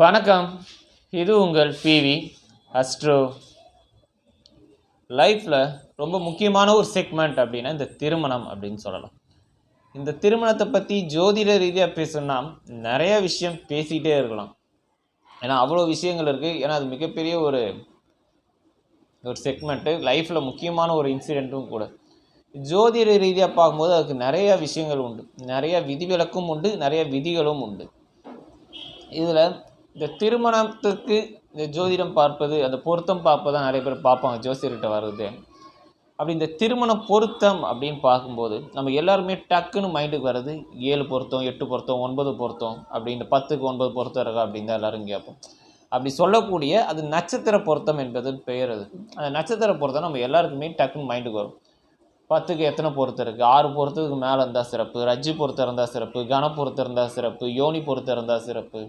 வணக்கம். இது உங்கள் பிவி அஸ்ட்ரோ லைஃப்பில் ரொம்ப முக்கியமான ஒரு செக்மெண்ட் அப்படின்னா இந்த திருமணம் அப்படின்னு சொல்லலாம். இந்த திருமணத்தை பற்றி ஜோதிட ரீதியாக பேசணும்னா நிறைய விஷயம் பேசிக்கிட்டே இருக்கலாம். ஏன்னா அவ்வளோ விஷயங்கள் இருக்குது ஏன்னா அது மிகப்பெரிய ஒரு ஒரு செக்மெண்ட்டு லைஃப்பில் முக்கியமான ஒரு இன்சிடெண்ட்டும் கூட. ஜோதிட ரீதியாக பார்க்கும்போது அதுக்கு நிறைய விஷயங்கள் உண்டு. நிறைய விதிவிலக்கும் உண்டு. நிறைய விதிகளும் உண்டு. இதில் இந்த திருமணத்துக்கு இந்த ஜோதிடம் பார்ப்பது அந்த பொருத்தம் பார்ப்பதான் நிறைய பேர் பார்ப்பாங்க ஜோசியர்கிட்ட வர்றது. அப்படி இந்த திருமண பொருத்தம் அப்படின்னு பார்க்கும்போது நம்ம எல்லாருமே டக்குன்னு மைண்டுக்கு வர்றது ஏழு பொருத்தம் எட்டு பொருத்தம் ஒன்பது பொருத்தம் அப்படின்னு பத்துக்கு ஒன்பது பொருத்தம் இருக்கா அப்படின்னு தான் எல்லோரும் கேட்போம். அப்படி சொல்லக்கூடிய அது நட்சத்திர பொருத்தம் என்பது பெயர் அது. அந்த நட்சத்திர பொருத்தம் நம்ம எல்லாருக்குமே டக்குன்னு மைண்டுக்கு வரும். பத்துக்கு எத்தனை பொருத்தம் இருக்குது ஆறு பொருத்தத்துக்கு மேலே இருந்தால் சிறப்பு ரஜ்ஜி பொருத்தம் இருந்தால் சிறப்பு கன பொருத்தம் இருந்தால் சிறப்பு யோனி பொருத்தம் இருந்தால் சிறப்பு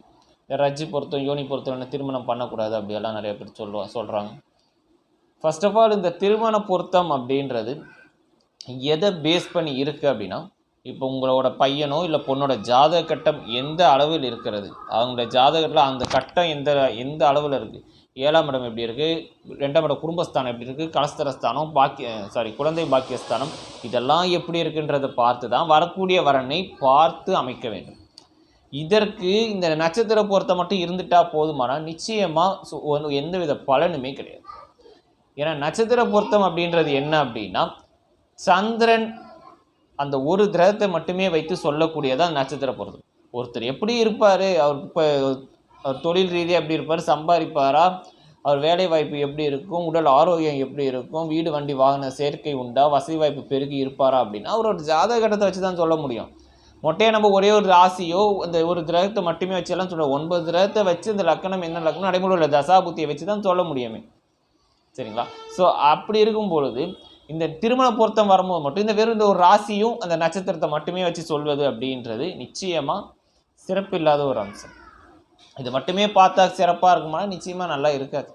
ரஜ்ஜி பொருத்தம் யோனி பொருத்தம் திருமணம் பண்ணக்கூடாது அப்படியெல்லாம் நிறைய பேர் சொல்லுவா சொல்கிறாங்க ஃபர்ஸ்ட் ஆஃப் ஆல் இந்த திருமண பொருத்தம் அப்படின்றது எதை பேஸ் பண்ணி இருக்குது அப்படின்னா இப்போ உங்களோட பையனோ இல்லை பொண்ணோட ஜாதக கட்டம் எந்த அளவில் இருக்கிறது? அவங்களோட ஜாதகத்தில் அந்த கட்டம் எந்த எந்த அளவில் இருக்குது ஏழாம் இடம் எப்படி இருக்குது ரெண்டாம் இடம் குடும்பஸ்தானம் எப்படி இருக்குது கலஸ்தரஸ்தானம் பாக்கிய சாரி குழந்தை பாக்கியஸ்தானம் இதெல்லாம் எப்படி இருக்குன்றதை பார்த்து தான் வரக்கூடிய வரனை பார்த்து அமைக்க வேண்டும். இதற்கு இந்த நட்சத்திர பொருத்தம் மட்டும் இருந்துட்டா போதுமானா நிச்சயமாக எந்தவித பலனுமே கிடையாது. ஏன்னா நட்சத்திர பொருத்தம் அப்படின்றது என்ன அப்படின்னா சந்திரன் அந்த ஒரு கிரகத்தை மட்டுமே வைத்து சொல்லக்கூடியதான் நட்சத்திர பொருத்தம். ஒருத்தர் எப்படி இருப்பார் அவர் இப்போ அவர் தொழில் ரீதியாக எப்படி இருப்பார் சம்பாதிப்பாரா அவர் வேலை வாய்ப்பு எப்படி இருக்கும் உடல் ஆரோக்கியம் எப்படி இருக்கும் வீடு வண்டி வாகன சேர்க்கை உண்டா வசதி வாய்ப்பு பெருகி இருப்பாரா அப்படின்னா அவரோட ஜாதகத்தை வச்சு தான் சொல்ல முடியும். மொட்டையாக நம்ம ஒரே ஒரு ராசியோ அந்த ஒரு கிரகத்தை மட்டுமே வச்செல்லாம் சொல்ல ஒன்பது கிரகத்தை வச்சு இந்த லக்கணம் என்ன லக்கணம்? நடைமுறை உள்ள தசாபுத்தியை வச்சு தான் சொல்ல முடியுமே. சரிங்களா? ஸோ அப்படி இருக்கும் பொழுது இந்த திருமண பொருத்தம் வரும்போது மட்டும் இந்த வெறும் இந்த ஒரு ராசியும் அந்த நட்சத்திரத்தை மட்டுமே வச்சு சொல்வது அப்படின்றது நிச்சயமாக சிறப்பில்லாத ஒரு அம்சம். இது மட்டுமே பார்த்தா சிறப்பாக இருக்குமானா நிச்சயமாக நல்லா இருக்காது.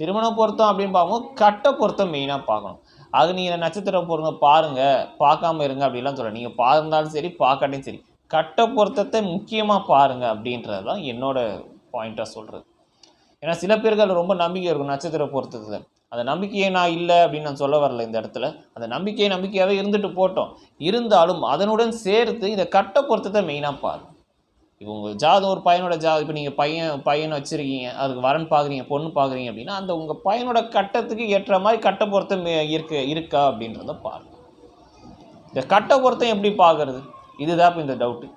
திருமண பொருத்தம் அப்படின்னு பார்க்கும்போது கட்ட பொருத்தம் மெயினாக பார்க்கணும். அது நீங்கள் நட்சத்திர பொருங்க. பாருங்கள் பார்க்காம இருங்க அப்படிலாம் சொல்ல. நீங்கள் பார்த்தாலும் சரி பார்க்காட்டையும் சரி. கட்ட பொருத்தத்தை முக்கியமாக பாருங்கள் அப்படின்றது தான் என்னோடய பாயிண்ட்டாக சொல்கிறது ஏன்னா சில பேர்கள் ரொம்ப நம்பிக்கை இருக்கும் நட்சத்திர பொருத்தத்தில். அந்த நம்பிக்கையை நான் இல்லை அப்படின்னு நான் சொல்ல வரல இந்த இடத்துல. அந்த நம்பிக்கையை நம்பிக்கையாகவே இருந்துட்டு போட்டோம். இருந்தாலும் அதனுடன் சேர்த்து இந்த கட்ட பொருத்தத்தை மெயினாக பாரு இப்போ உங்கள் ஜாதம் ஒரு பையனோட ஜா இப்போ நீங்கள் பையன் பையனை வச்சுருக்கீங்க அதுக்கு வரன் பார்க்குறீங்க பொண்ணு பார்க்குறீங்க அப்படின்னா அந்த உங்கள் பையனோட கட்டத்துக்கு ஏற்ற மாதிரி கட்ட பொருத்தம் இருக்கு இருக்கா அப்படின்றத பாருங்க. இந்த கட்ட பொருத்தம் எப்படி பார்க்கறது? இதுதான் இப்போ இந்த டவுட்டு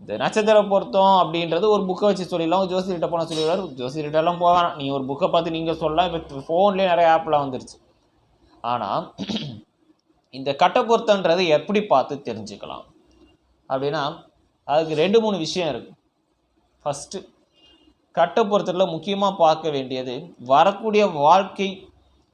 இந்த நட்சத்திர பொருத்தம் அப்படின்றது ஒரு புக்கை வச்சு சொல்லிடலாம் ஜோசியர்கிட்ட போனால் சொல்லிடுவார். ஜோசியர்கிட்டலாம் போவேன் நீ ஒரு புக்கை பார்த்து நீங்கள் சொல்லலாம். இப்போ ஃபோன்லேயே நிறைய ஆப்லாம் வந்துருச்சு. ஆனால் இந்த கட்ட பொருத்தன்றது எப்படி பார்த்து தெரிஞ்சுக்கலாம்? அப்படின்னா அதுக்கு ரெண்டு மூணு விஷயம் இருக்குது ஃபஸ்ட்டு கட்ட பொறுத்தவரையில் முக்கியமாக பார்க்க வேண்டியது வரக்கூடிய வாழ்க்கை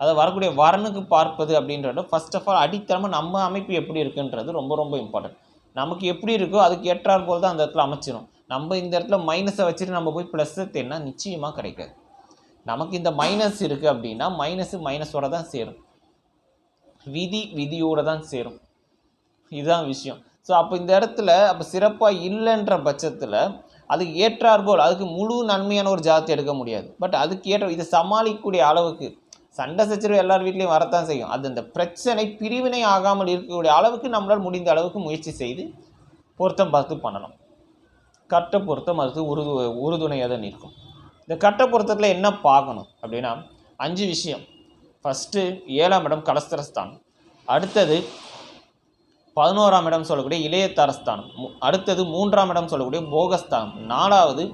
அதை வரக்கூடிய வரனுக்கு பார்ப்பது அப்படின்றத ஃபர்ஸ்ட் ஆஃப் ஆல் அடித்தனமாக நம்ம அமைப்பு எப்படி இருக்குன்றது ரொம்ப ரொம்ப இம்பார்ட்டன்ட் நமக்கு எப்படி இருக்கோ அதுக்கு ஏற்றார் போல் தான் அந்த இடத்துல அமைச்சிடும் நம்ம இந்த இடத்துல மைனஸை வச்சுட்டு நம்ம போய் ப்ளஸ்ஸை தேடினா நிச்சயமாக கிடைக்காது. நமக்கு இந்த மைனஸ் இருக்குது அப்படின்னா மைனஸு மைனஸோட தான் சேரும். விதி விதியோடு தான் சேரும். இதுதான் விஷயம். ஸோ அப்போ இந்த இடத்துல அப்போ சிறப்பாக இல்லைன்ற பட்சத்தில் அதுக்கு ஏற்றாற்போல் அதுக்கு முழு நன்மையான ஒரு ஜாதி எடுக்க முடியாது. பட் அதுக்கு ஏற்ற இதை சமாளிக்கக்கூடிய அளவுக்கு சண்டை சச்சரவு எல்லார் வீட்லேயும் வரத்தான் செய்யும். அது அந்த பிரச்சனை பிரிவினை ஆகாமல் இருக்கக்கூடிய அளவுக்கு நம்மளால் முடிந்த அளவுக்கு முயற்சி செய்து பொருத்தம் பார்த்து பண்ணணும். கட்ட பொருத்தம் அதுக்கு உருது உறுதுணையாக தான் இருக்கும் இந்த கட்ட பொருத்தத்தில் என்ன பார்க்கணும் அப்படின்னா அஞ்சு விஷயம். ஃபஸ்ட்டு ஏழாம் இடம் கலஸ்தரஸ்தானம் அடுத்தது பதினோராம் இடம் சொல்லக்கூடிய இளையதாரஸ்தானம். அடுத்தது மூன்றாம் இடம் சொல்லக்கூடிய போகஸ்தானம். நாலாவது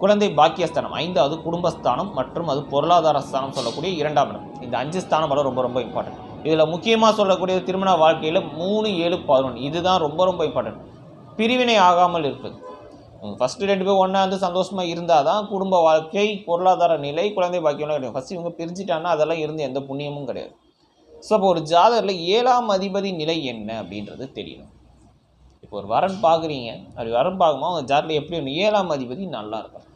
குழந்தை பாக்கியஸ்தானம். ஐந்தாவது குடும்பஸ்தானம் மற்றும் அது பொருளாதார ஸ்தானம் சொல்லக்கூடிய இரண்டாம் இடம். இந்த அஞ்சு ஸ்தானம் வர ரொம்ப ரொம்ப இம்பார்ட்டன்ட் இதில் முக்கியமாக சொல்லக்கூடிய திருமண வாழ்க்கையில் மூணு ஏழு பதினொன்று. இதுதான் ரொம்ப ரொம்ப இம்பார்ட்டன்ட் பிரிவினை ஆகாமல் இருக்குது ஃபஸ்ட்டு ரெண்டு பேரும் ஒன்றா வந்து சந்தோஷமாக இருந்தால் தான் குடும்ப வாழ்க்கை பொருளாதார நிலை குழந்தை பாக்கியம்லாம் கிடையாது ஃபஸ்ட்டு இவங்க பிரிஞ்சிட்டாங்கன்னா அதெல்லாம் இருந்து எந்த புண்ணியமும் கிடையாது. ஸோ அப்போ ஒரு ஜாதகத்தில் ஏழாம் அதிபதி நிலை என்ன அப்படின்றது தெரியணும். இப்போ ஒரு வரன் பார்க்குறீங்க. அப்படி வரன் பார்க்கும்போது அவங்க ஜாதகத்தில் எப்படி ஒன்று ஏழாம் அதிபதி நல்லா இருக்கணும்.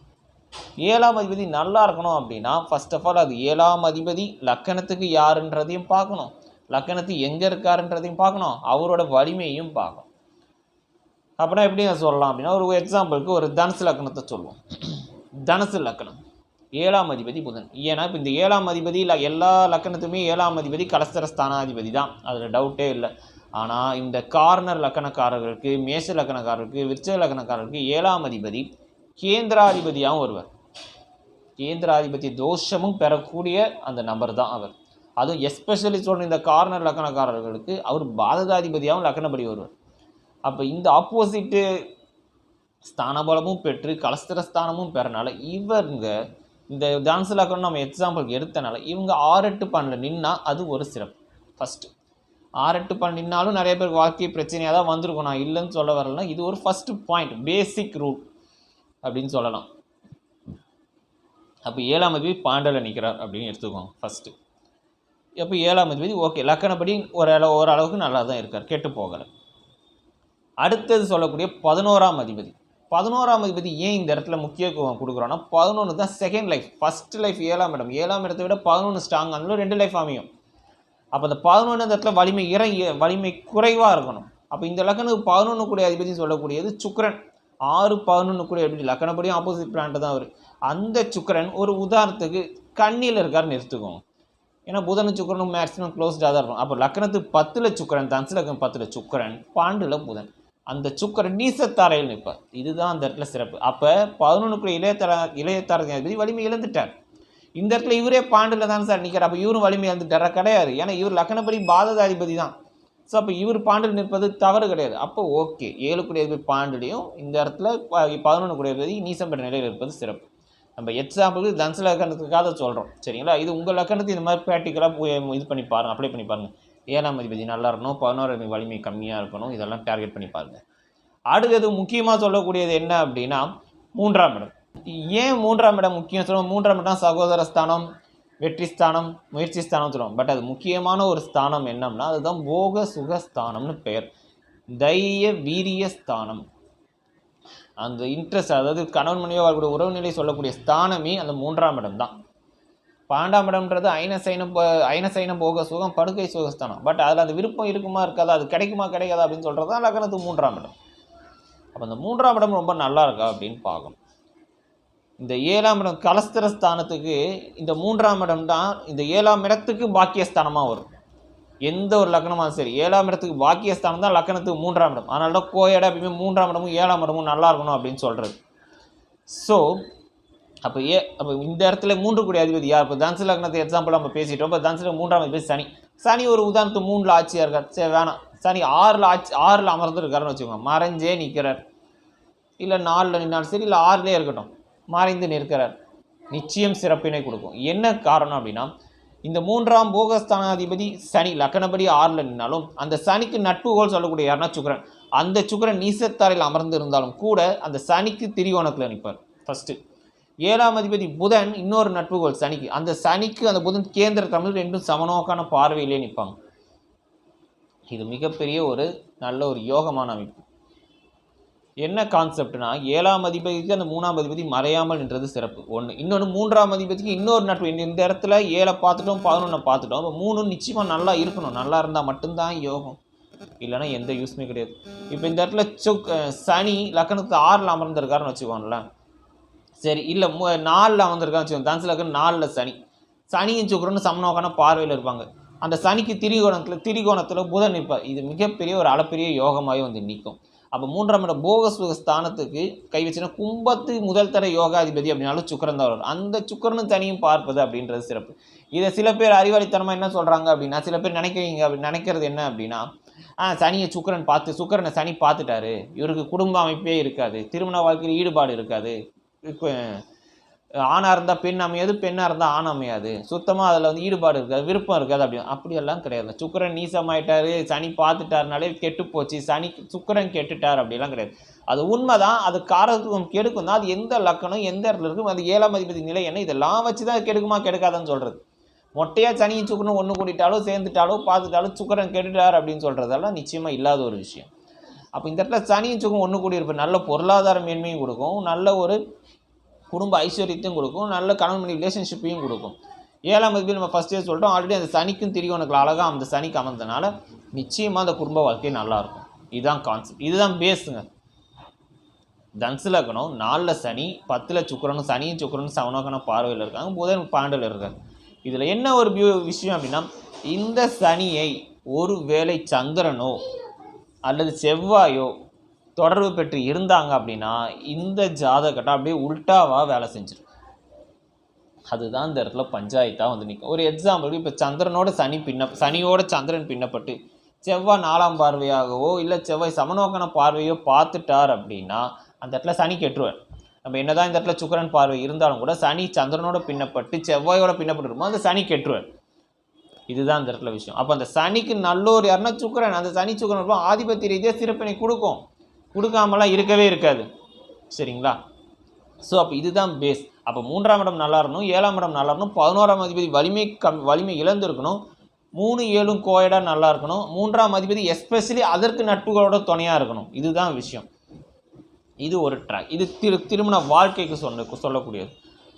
ஏழாம் அதிபதி நல்லா இருக்கணும் அப்படின்னா ஃபஸ்ட் ஆஃப் ஆல் அது ஏழாம் அதிபதி லக்கணத்துக்கு யாருன்றதையும் பார்க்கணும். லக்கணத்து எங்கே இருக்காருன்றதையும் பார்க்கணும். அவரோட வலிமையும் பார்க்கணும். அப்படின்னா எப்படி நான் சொல்லலாம் அப்படின்னா ஒரு எக்ஸாம்பிளுக்கு ஒரு தனுசு லக்கணத்தை சொல்லுவோம். தனுசு லக்கணம். ஏழாம் அதிபதி புதன். ஏன்னா இப்போ இந்த ஏழாம் அதிபதி இல்லை எல்லா லக்கணத்துமே ஏழாம் அதிபதி கலஸ்தர ஸ்தானாதிபதி தான். அதில் டவுட்டே இல்லை. ஆனால் இந்த கார்னர் லக்கணக்காரர்களுக்கு மேச லக்கணக்காரருக்கு விருச்ச லக்கணக்காரருக்கு ஏழாம் அதிபதி கேந்திராதிபதியாகவும் வருவார். கேந்திராதிபதி தோஷமும் பெறக்கூடிய அந்த நபர் தான் அவர். அதுவும் எஸ்பெஷலி சொல்கிற இந்த கார்னர் லக்கணக்காரர்களுக்கு அவர் பாதகாதிபதியாகவும் லக்கணப்படி வருவார். அப்போ இந்த ஆப்போசிட்டு ஸ்தானபலமும் பெற்று கலஸ்தர ஸ்தானமும் பெறனால இவங்க இந்த டான்ஸ் லக்கணம் நம்ம எக்ஸாம்பிளுக்கு எடுத்தனால இவங்க ஆறு எட்டு பன்னெண்டு நின்னா அது ஒரு சிறப்பு. ஃபஸ்ட்டு ஆறு எட்டு பன்னெண்டு நின்னாலும் நிறைய பேர் வாழ்க்கை பிரச்சனையாக தான் வந்திருக்கும். நான் இல்லைன்னு சொல்ல வரலன்னா இது ஒரு ஃபஸ்ட்டு பாயிண்ட் பேசிக் ரூல் அப்படின்னு சொல்லலாம். அப்போ ஏழாம் அதிபதி பாண்டல நிற்கிறார் அப்படின்னு எடுத்துக்கோங்க. ஃபஸ்ட்டு அப்போ ஏழாம் அதிபதி ஓகே லக்கணப்படி ஒரு அளவு ஓரளவுக்கு நல்லா தான் இருக்கார். கெட்டு போகலை. அடுத்தது சொல்லக்கூடிய பதினோராம் அதிபதி. பதினோராம் அதிபதி ஏன் இந்த இடத்துல முக்கியத்துவம் கொடுக்குறோன்னா பதினொன்று தான் செகண்ட் லைஃப் ஃபர்ஸ்ட் லைஃப் ஏழாம் இடம். ஏழாம் இடத்தை விட பதினொன்று ஸ்ட்ராங் இருந்தாலும் ரெண்டு லைஃப் அமையும். அப்போ அந்த பதினொன்று இடத்துல வலிமை இற வலிமை குறைவாக இருக்கணும். அப்போ இந்த லக்கணத்துக்கு பதினொன்று கூடிய அதிபதி சொல்லக்கூடியது சுக்கரன். ஆறு பதினொன்று கூடிய அதிபதி. லக்கணப்படியும் ஆப்போசிட் பிளான்ட் தான் அவர். அந்த சுக்கிரன் ஒரு உதாரணத்துக்கு கண்ணியில் இருக்கார் நிறுத்துக்கும் ஏன்னா புதனும் சுக்கரனும் மேக்ஸிமம் க்ளோஸ்டாக தான் இருக்கும் அப்போ லக்கணத்துக்கு பத்தில் சுக்கரன் தனுசு லக்கணம் பத்தில் சுக்கிரன் பாண்டில் புதன். அந்த சுக்கிரன் நீசத்தாரையில் நிற்பார். இதுதான் அந்த இடத்துல சிறப்பு. அப்போ பதினொன்றுக்குள்ள இளையத்தர இளையத்தாரங்க அதிபதி வலிமை இழந்துட்டார். இந்த இடத்துல இவரே பாண்டில் தான் சார் நிற்கிறார் அப்போ இவரும் வலிமை இழந்துட்டாரா? கிடையாது. ஏன்னா இவர் லக்கணப்படி பாதகாதிபதி தான். ஸோ அப்போ இவர் பாண்டில் நிற்பது தவறு கிடையாது. அப்போ ஓகே. ஏழு குடியதிபதி பாண்டிலையும் இந்த இடத்துல பதினொன்று குடியதிபதி நீசம் பெற்ற நிலையில் இருப்பது சிறப்பு. நம்ம எக்ஸாம்பிளுக்கு தனுசு லக்கணத்துக்காக சொல்கிறோம் சரிங்களா? இது உங்கள் லக்கணத்துக்கு இந்த மாதிரி ப்ராக்டிக்கலாக இது பண்ணி பாருங்கள் அப்ளை பண்ணி பாருங்கள் ஏழாம் அதிபதி நல்லா இருக்கணும் பதினோரு வலிமை கம்மியாக இருக்கணும் இதெல்லாம் டார்கெட் பண்ணி பாருங்கள் அடுத்தது முக்கியமாக சொல்லக்கூடியது என்ன அப்படின்னா மூன்றாம் இடம். ஏன் மூன்றாம் இடம் முக்கியம் சொல்லுவோம் மூன்றாம் இடம் சகோதர ஸ்தானம் வெற்றி ஸ்தானம் முயற்சி ஸ்தானம் சொல்லுவோம் பட் அது முக்கியமான ஒரு ஸ்தானம் என்னம்னா அதுதான் போக சுகஸ்தானம்னு பெயர். தைரிய வீரிய ஸ்தானம். அந்த இன்ட்ரெஸ்ட் அதாவது கணவன் மனைவியாக வரக்கூடிய உறவு நிலை சொல்லக்கூடிய ஸ்தானமே அந்த மூன்றாம் இடம் தான். பன்னெண்டாம் இடம்ன்றது ஐனசைனம் ஐனசைனம் போக சுகம் படுக்கை சுகஸ்தானம். பட் அதில் அந்த விருப்பம் இருக்குமா இருக்காது? அது கிடைக்குமா கிடைக்காதா அப்படின்னு சொல்கிறது தான் லக்னத்துக்கு மூன்றாம் இடம். அப்போ அந்த மூன்றாம் இடம் ரொம்ப நல்லா இருக்கா அப்படின்னு பார்க்கணும். இந்த ஏழாம் இடம் கலஸ்திர ஸ்தானத்துக்கு இந்த மூன்றாம் இடம் தான் இந்த ஏழாம் இடத்துக்கு பாக்கியஸ்தானமாக வரும். எந்த ஒரு லக்னமாக சரி ஏழாம் இடத்துக்கு பாக்கியஸ்தானம் தான் லக்னத்துக்கு மூன்றாம் இடம். அதனால தான் கோயடை எப்பயுமே மூன்றாம் இடமும் ஏழாம் இடமும் நல்லா இருக்கணும் அப்படின்னு சொல்கிறது ஸோ அப்போ ஏ அப்போ இந்த இடத்துல மூன்று கூடிய அதிபதி யார்? இப்போ தனுசு லக்னத்தை எக்ஸாம்பிள் நம்ம பேசிட்டோம். இப்போ தனுசுல மூன்றாம் அதிபதி சனி. சனி ஒரு உதாரணத்துக்கு மூணில் ஆட்சியாக இருக்கார். சரி வேணாம். சனி ஆறில் ஆட்சி ஆறில் அமர்ந்துருக்காருன்னு வச்சுக்கோங்க. மறைஞ்சே நிற்கிறார் இல்லை நாலில் நின்னாலும் சரி இல்லை ஆறுலேயே இருக்கட்டும். மறைந்து நிற்கிறார். நிச்சயம் சிறப்பினை கொடுக்கும். என்ன காரணம் அப்படின்னா இந்த மூன்றாம் போகஸ்தானாதிபதி சனி லக்கணப்படி ஆறில் நின்னாலும் அந்த சனிக்கு நட்புகோல் சொல்லக்கூடிய யாருன்னா சுக்கரன். அந்த சுக்கிரன் நீசத்தாரில் அமர்ந்து இருந்தாலும் கூட அந்த சனிக்கு திரிகோணத்தில் நிற்பார். ஃபஸ்ட்டு ஏழாம் அதிபதி புதன் இன்னொரு நட்புகோள் சனிக்கு. அந்த சனிக்கு அந்த புதன் கேந்திர தமிழ் ரெண்டும் சமநோக்கான பார்வையிலே நிற்பாங்க. இது மிகப்பெரிய ஒரு நல்ல ஒரு யோகமான அமைப்பு. என்ன கான்செப்ட்னா ஏழாம் அதிபதிக்கு அந்த மூணாம் அதிபதி மறையாமல் நின்றது சிறப்பு. ஒன்று இன்னொன்று மூன்றாம் அதிபதிக்கு இன்னொரு நட்பு. இந்த- இந்த இடத்துல ஏழை பார்த்துட்டோம் பதினொன்றை பார்த்துட்டோம். அப்போ மூணு நிச்சயமாக நல்லா இருக்கணும். நல்லா இருந்தால் மட்டும்தான் யோகம். இல்லைன்னா எந்த யூஸ்மே கிடையாது. இப்போ இந்த இடத்துல சுக் சனி லக்கணத்து ஆறில் அமர்ந்திருக்காருன்னு வச்சுக்கோங்களேன். சரி இல்லை மு நாலில் அமர்ந்திருக்கான்னு வச்சுக்கோங்க. தனுசு லக்கணம் நாலில் சனி. சனியும் சுக்கரன்னு சமநோக்கான பார்வையில் இருப்பாங்க. அந்த சனிக்கு திரிகோணத்தில் திரிகோணத்தில் புதன் நிற்பார். இது மிகப்பெரிய ஒரு அளப்பெரிய யோகமாகவே வந்து நிற்கும். அப்போ மூன்றாம் இடம் போக சுக ஸ்தானத்துக்கு கை வச்சுன்னா கும்பத்து முதல் தர யோகாதிபதி அப்படின்னாலும் சுக்கரன் தான் வரும் அந்த சுக்கரனும் தனியும் பார்ப்பது அப்படின்றது சிறப்பு. இதை சில பேர் அறிவாளித்தனமாக என்ன சொல்கிறாங்க அப்படின்னா சில பேர் நினைக்கிறீங்க அப்படி நினைக்கிறது என்ன அப்படின்னா ஆ சனியை சுக்கரன் பார்த்து சுக்கரனை சனி பார்த்துட்டாரு. இவருக்கு குடும்ப அமைப்பே இருக்காது. திருமண வாழ்க்கையில் ஈடுபாடு இருக்காது. ஆணாக இருந்தால் பெண் அமையாது பெண்ணாக இருந்தால் ஆண் அமையாது. சுத்தமாக அதில் வந்து ஈடுபாடு இருக்காது விருப்பம் இருக்காது அப்படி. அப்படியெல்லாம் கிடையாது. சுக்கரன் நீசமாயிட்டாரு சனி பார்த்துட்டாருனாலே கெட்டு போச்சு. சனி சுக்கரன் கெட்டுட்டார் அப்படிலாம் கிடையாது. அது உண்மை தான் அது காரத்துவம் கெடுக்கும் தான். அது எந்த லக்கணம் எந்த இடத்துல இருக்கும் அது ஏழாம் அதிபதி நிலை என்ன இதெல்லாம் வச்சு தான் கெடுக்குமா கெடுக்காதுன்னு சொல்கிறது மொட்டையாக சனியும் சுக்கரனும் ஒன்று கூட்டிட்டாலோ சேர்ந்துட்டாலோ பார்த்துட்டாலோ சுக்கரன் கெட்டுட்டார் அப்படின்னு சொல்கிறதெல்லாம் நிச்சயமாக இல்லாத ஒரு விஷயம். அப்போ இந்த இடத்துல சனியும் சுகம் ஒன்று கூடி இருப்பேன் நல்ல பொருளாதார மேன்மையும் கொடுக்கும். நல்ல ஒரு குடும்ப ஐஸ்வர்யத்தையும் கொடுக்கும். நல்ல கணவன் மணி ரிலேஷன்ஷிப்பையும் கொடுக்கும். ஏழாம் அதிபதி நம்ம ஃபஸ்ட்டே சொல்லிட்டோம் ஆல்ரெடி அந்த சனிக்கும் திரிகோணத்தில் அழகாக அந்த சனிக்கு அமர்ந்தனால நிச்சயமாக அந்த குடும்ப வாழ்க்கை நல்லாயிருக்கும் இதுதான் கான்செப்ட் இதுதான் பேஸுங்க தனுசு லக்னம் நாலில் சனி பத்தில் சுக்கிரனும் சனியும் சுக்கரனும் சவனோக்கன பார்வையில் இருக்காங்க. புதன் பாண்டில் இருக்காங்க இதில் என்ன ஒரு விஷயம் அப்படின்னா இந்த சனியை ஒரு வேளை சந்திரனோ அல்லது செவ்வாயோ தொடர்பு பெற்று இருந்தாங்க அப்படின்னா இந்த ஜாதகட்டம் அப்படியே உல்டாவாக வேலை செஞ்சிடும் அதுதான் இந்த இடத்துல பஞ்சாயத்தாக வந்து நிற்கும் ஒரு எக்ஸாம்பிளுக்கு இப்போ சந்திரனோட சனி பின்ன சனியோட சந்திரன் பின்னப்பட்டு செவ்வாய் நாலாம் பார்வையாகவோ இல்லை செவ்வாய் சமநோக்கன பார்வையோ பார்த்துட்டார் அப்படின்னா அந்த இடத்துல சனி கெட்டுருவார். நம்ம என்னதான் இந்த இடத்துல சுக்கரன் பார்வை இருந்தாலும் கூட சனி சந்திரனோட பின்னப்பட்டு செவ்வாயோட பின்னப்பட்டு இருக்குமோ அந்த சனி கெட்டுருவார். இதுதான் இந்த இடத்துல விஷயம். அப்போ அந்த சனிக்கு நல்லோர் யாருன்னா சுக்கரன். அந்த சனி சுக்கிரன் இருப்போம் ஆதிபத்திய ரீதியாக சிறப்பினை கொடுக்கும். கொடுக்காமலாம் இருக்கவே இருக்காது. சரிங்களா? ஸோ அப்போ இதுதான் பேஸ் அப்போ மூன்றாம் இடம் நல்லா இருக்கணும் ஏழாம் இடம் நல்லா இருக்கணும் பதினோராம் அதிபதி வலிமை கம் வலிமை இழந்திருக்கணும். மூணு ஏழும் கோயடாக நல்லா இருக்கணும். மூன்றாம் அதிபதி எஸ்பெஷலி அதற்கு நட்புகளோட துணையாக இருக்கணும். இதுதான் விஷயம். இது ஒரு ட்ராக் இது திரு திருமண வாழ்க்கைக்கு சொன்ன சொல்லக்கூடியது.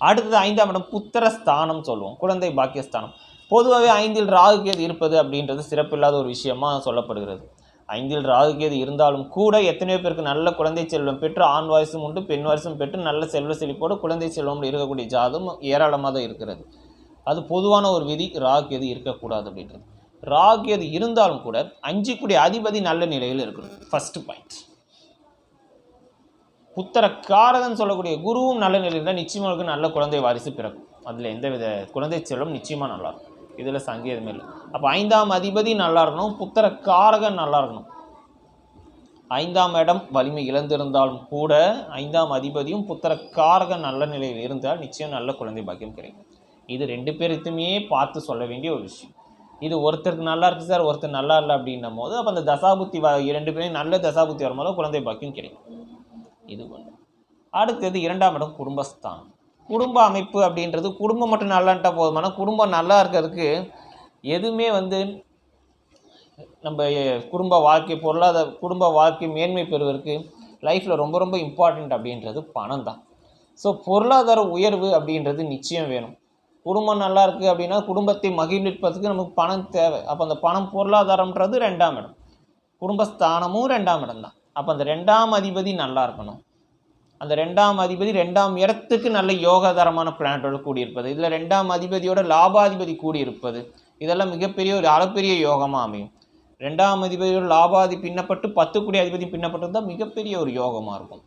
அடுத்தது ஐந்தாம் இடம் புத்திர ஸ்தானம் சொல்லுவோம். குழந்தை பாக்கியஸ்தானம். பொதுவாகவே ஐந்தில் ராகுகேது இருப்பது அப்படின்றது சிறப்பில்லாத ஒரு விஷயமாக சொல்லப்படுகிறது. ஐந்தில் ராகுகேது இருந்தாலும் கூட எத்தனையோ பேருக்கு நல்ல குழந்தை செல்வம் பெற்று ஆண் வாரிசும் உண்டு பெண் வாரிசும் பெற்று நல்ல செல்வ செழிப்போடு குழந்தை செல்வம் இருக்கக்கூடிய ஜாதம் ஏராளமாக தான் இருக்கிறது. அது பொதுவான ஒரு விதி ராகுகேது இருக்கக்கூடாது அப்படின்றது. ராகுகேது இருந்தாலும் கூட அஞ்சுக்குடைய அதிபதி நல்ல நிலையில் இருக்கணும். ஃபர்ஸ்ட் பாயிண்ட் புத்தர காரகன் சொல்லக்கூடிய குருவும் நல்ல நிலையில் தான் நிச்சயமாக நல்ல குழந்தை வாரிசு பிறக்கும். அதில் எந்தவித குழந்தை செல்வம் நிச்சயமாக நல்லாயிருக்கும் இதில் சங்கேதமே இல்லை. அப்போ ஐந்தாம் அதிபதி நல்லா இருக்கணும் புத்திர காரகன் நல்லா இருக்கணும். ஐந்தாம் இடம் வலிமை இழந்திருந்தாலும் கூட ஐந்தாம் அதிபதியும் புத்திர காரகன் நல்ல நிலையில் இருந்தால் நிச்சயம் நல்ல குழந்தை பாக்கியம் கிடைக்கும். இது ரெண்டு பேருக்குமே பார்த்து சொல்ல வேண்டிய ஒரு விஷயம். இது ஒருத்தருக்கு நல்லா இருக்கு சார் ஒருத்தர் நல்லா இல்லை அப்படின்னும் போது அப்போ அந்த தசாபுத்தி வ இரண்டு பேரும் நல்ல தசாபுத்தி வரும்போது குழந்தை பாக்கியம் கிடைக்கும். இது ஒன்று அடுத்தது இரண்டாம் இடம் குடும்பஸ்தானம். குடும்ப அமைப்பு அப்படின்றது குடும்பம் மட்டும் நல்லான்ட்டா போதுமான குடும்பம் நல்லா இருக்கிறதுக்கு எதுவுமே வந்து நம்ம குடும்ப வாழ்க்கை பொருளாதார குடும்ப வாழ்க்கை மேன்மை பெறுவதற்கு லைஃப்பில் ரொம்ப ரொம்ப இம்பார்ட்டண்ட் அப்படின்றது பணம் தான். ஸோ பொருளாதார உயர்வு அப்படின்றது நிச்சயம் வேணும். குடும்பம் நல்லா இருக்குது அப்படின்னா குடும்பத்தை மகிழ்விப்பதற்கு நமக்கு பணம் தேவை. அப்போ அந்த பணம் பொருளாதாரம்ன்றது ரெண்டாம் இடம். குடும்பஸ்தானமும் ரெண்டாம் இடம் தான். அப்போ அந்த ரெண்டாம் அதிபதி நல்லா இருக்கணும். அந்த ரெண்டாம் அதிபதி ரெண்டாம் இடத்துக்கு நல்ல யோகதரமான பிளானட்டோடு கூடியிருப்பது இதில் ரெண்டாம் அதிபதியோட லாபாதிபதி கூடியிருப்பது இதெல்லாம் மிகப்பெரிய ஒரு அளப்பெரிய யோகமாக அமையும். ரெண்டாம் அதிபதியோட லாபாதி பின்னப்பட்டு பத்து கோடி அதிபதி பின்னப்பட்டு தான் மிகப்பெரிய ஒரு யோகமாக இருக்கும்.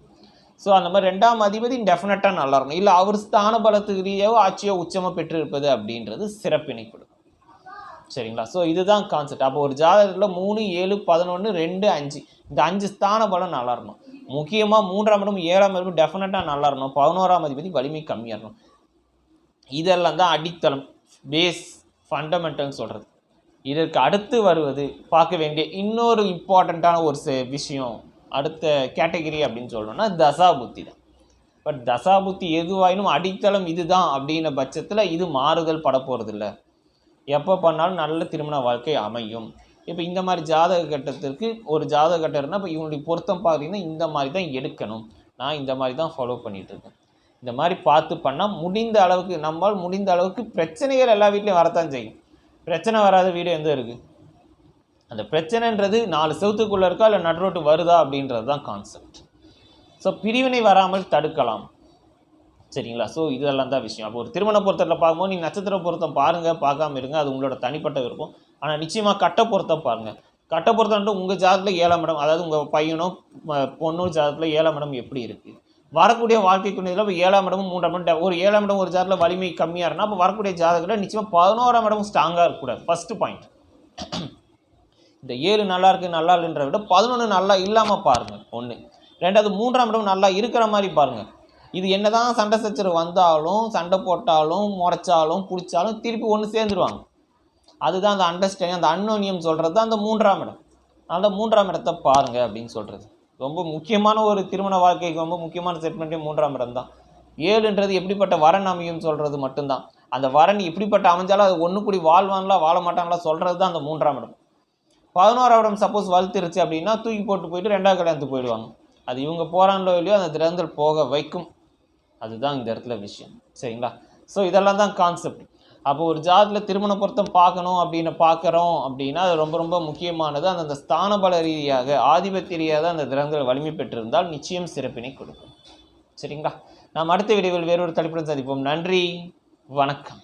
ஸோ அந்த மாதிரி ரெண்டாம் அதிபதி டெஃபினட்டாக நல்லா இருக்கும் இல்லை அவர் ஸ்தான பலத்துக்கு ஆட்சியோ உச்சமாக பெற்றிருப்பது அப்படின்றது சிறப்பினை கொடுக்கும் சரிங்களா? ஸோ இதுதான் கான்செப்ட் அப்போ ஒரு ஜாதகத்தில் மூணு ஏழு பதினொன்று ரெண்டு அஞ்சு. இந்த அஞ்சு ஸ்தான பலம் நல்லா இருக்கணும். முக்கியமாக மூன்றாம் இடம் ஏழாம் இடம் டெஃபினட்டாக நல்லா இருக்கணும். பதினோராம் அதிபதி வலிமை கம்மியாக இருக்கணும். இதெல்லாம் தான் அடித்தளம். பேஸ் ஃபண்டமெண்டல்னு சொல்கிறது இதற்கு அடுத்து வருவது பார்க்க வேண்டிய இன்னொரு இம்பார்ட்டண்ட்டான ஒரு விஷயம். அடுத்த கேட்டகரி அப்படின்னு சொல்லணும்னா தசாபுத்தி தான். பட் தசாபுத்தி எதுவாயினும் அடித்தளம் இதுதான் அப்படின்ன பட்சத்தில் இது மாறுதல் பட போகிறதில்ல எப்போ பண்ணாலும் நல்ல திருமண வாழ்க்கை அமையும். இப்போ இந்த மாதிரி ஜாதக கட்டத்திற்கு ஒரு ஜாதக கட்டம்னா இப்போ இவனுடைய பொருத்தம் பார்த்தீங்கன்னா இந்த மாதிரி தான் எடுக்கணும். நான் இந்த மாதிரி தான் ஃபாலோ பண்ணிகிட்ருக்கேன் இந்த மாதிரி பார்த்து பண்ணால் முடிந்த அளவுக்கு நம்மால் முடிந்த அளவுக்கு பிரச்சனைகள் எல்லா வீட்லேயும் வரத்தான் செய்யும். பிரச்சனை வராத வீடு எந்த இருக்குது அந்த பிரச்சனைன்றது நாலு செவத்துக்குள்ளே இருக்கா இல்லை நடுரோட்டு வருதா அப்படின்றது தான் கான்செப்ட் ஸோ பிரிவினை வராமல் தடுக்கலாம். சரிங்களா? ஸோ இதெல்லாம் தான் விஷயம். அப்போ ஒரு திருமண பொருத்தத்தில் பார்க்கும்போது நீ நட்சத்திர பொருத்தம் பாருங்கள் பார்க்காம இருங்க. அது உங்களோட தனிப்பட்ட விருப்பம். ஆனால் நிச்சயமாக கட்ட பொருத்தம் பாருங்கள் கட்ட பொருத்தம்ன்ட்டு உங்கள் ஜாதத்தில் ஏழாம் இடம் அதாவது உங்கள் பையனோ பொண்ணோ ஜாதத்தில் ஏழாம் இடம் எப்படி இருக்குது வரக்கூடிய வாழ்க்கைக்குள்ள இப்போ ஏழாம் இடமும் மூன்றாம் இடம் ஒரு ஏழாம் இடம் ஒரு ஜாதத்தில் வலிமை கம்மியாக இருந்தால் அப்போ வரக்கூடிய ஜாதகத்தில் நிச்சயமாக பதினோராம் இடமும் ஸ்ட்ராங்காக இருக்கக்கூடாது. ஃபஸ்ட்டு பாயிண்ட் இந்த ஏழு நல்லா இருக்குது நல்லா இல்லைன்ற விட பதினொன்று நல்லா இல்லாமல் பாருங்கள் ஒன்று ரெண்டாவது மூன்றாம் இடம் நல்லா இருக்கிற மாதிரி பாருங்கள் இது என்ன தான் சண்டை சச்சரவு வந்தாலும் சண்டை போட்டாலும் முறைச்சாலும் பிடிச்சாலும் திருப்பி ஒன்று சேர்ந்துருவாங்க. அதுதான் அந்த அண்டர்ஸ்டாண்டிங் அந்த அன்னோனியம் சொல்கிறது தான் அந்த மூன்றாம் இடம். அந்த மூன்றாம் இடத்தை பாருங்க அப்படின்னு சொல்கிறது ரொம்ப முக்கியமான ஒரு திருமண வாழ்க்கைக்கு ரொம்ப முக்கியமான செட்மெண்ட்டே மூன்றாம் இடம் தான். ஏழுன்றது எப்படிப்பட்ட வரன் அமையும் சொல்கிறது மட்டும்தான். அந்த வரன் எப்படிப்பட்ட அமைஞ்சாலும் அது ஒன்று கூடி வாழ்வான்லாம் வாழ மாட்டாங்களா சொல்கிறது தான் அந்த மூன்றாம் இடம். பதினோராம் இடம் சப்போஸ் வலுத்துருச்சு அப்படின்னா தூக்கி போட்டு போயிட்டு ரெண்டாவது கல்யாணத்துக்கு போயிடுவாங்க. அது இவங்க போகிறாங்களோ இல்லையோ அந்த திறந்தல் போக வைக்கும். அதுதான் இந்த இடத்துல விஷயம். சரிங்களா? ஸோ இதெல்லாம் தான் கான்செப்ட் அப்போ ஒரு ஜாதத்தில் திருமண பொருத்தம் பார்க்கணும் அப்படின்னு பார்க்குறோம் அப்படின்னா அது ரொம்ப ரொம்ப முக்கியமானது. அந்தந்த ஸ்தானபல ரீதியாக ஆதிபத்திய ரீதியாக அந்த கிரகங்கள் வலிமை பெற்றிருந்தால் நிச்சயம் சிறப்பினை கொடுக்கும். சரிங்களா? நாம் அடுத்த வீடியோவில் வேறொரு தலைப்புடன் சந்திப்போம். நன்றி. வணக்கம்.